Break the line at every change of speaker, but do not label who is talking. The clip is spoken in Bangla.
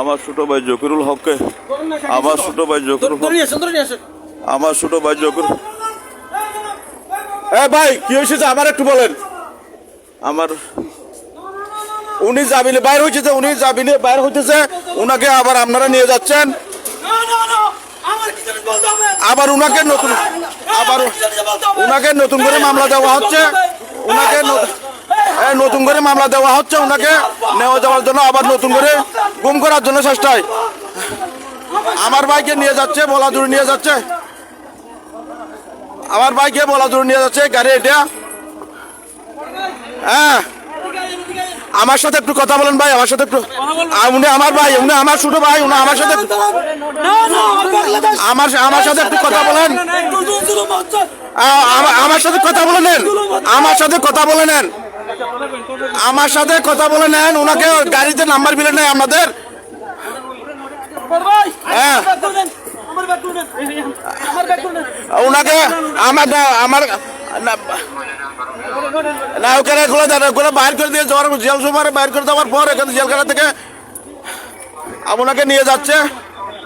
আমার ছোট ভাই জকিরুল হককে আমার ছোট ভাই জকিরুল হক আমার ছোট ভাই জকির এ ভাই কি হয়েছে যে আমার একটু বলেন। আমার উনি জামিনে বাইর হয়েছে উনি জামিনে বাইর হইতেছে উনাকে আবার আপনারা নিয়ে যাচ্ছেন। আবার উনাকে নতুন আবার উনাকে নতুন করে মামলা দেওয়া হচ্ছে। নতুন করে মামলা দেওয়া হচ্ছে ওনাকে। নেওয়া যাওয়ার জন্য আবার নতুন করে গুম করার জন্য চেষ্টায়। আমার ভাইকে নিয়ে যাচ্ছে বলাজুড়ি নিয়ে যাচ্ছে। আমার ভাইকে বলাজুড়ি নিয়ে যাচ্ছে, গাড়ি এটা। হ্যাঁ। আমার সাথে একটু কথা বলেন ভাই, আমার সাথে একটু উনি আমার ভাই, উনি আমার ছোট ভাই, উনি আমার সাথে আমার আমার সাথে একটু কথা বলেন। আমার সাথে কথা বলে নেন আমার সাথে কথা বলে নেন আমার সাথে কথা বলে নেন, ওনাকে গাড়িতে নাম্বার মিলে নেয় আপনাদের। হ্যাঁ। ওনাকে আমার আমার না- ওখানে দেন বাইর করে দিয়ে যাওয়ার জেল সুমারে বাইর করে দেওয়ার পর এখানে জেলখানা থেকে ওনাকে নিয়ে যাচ্ছে।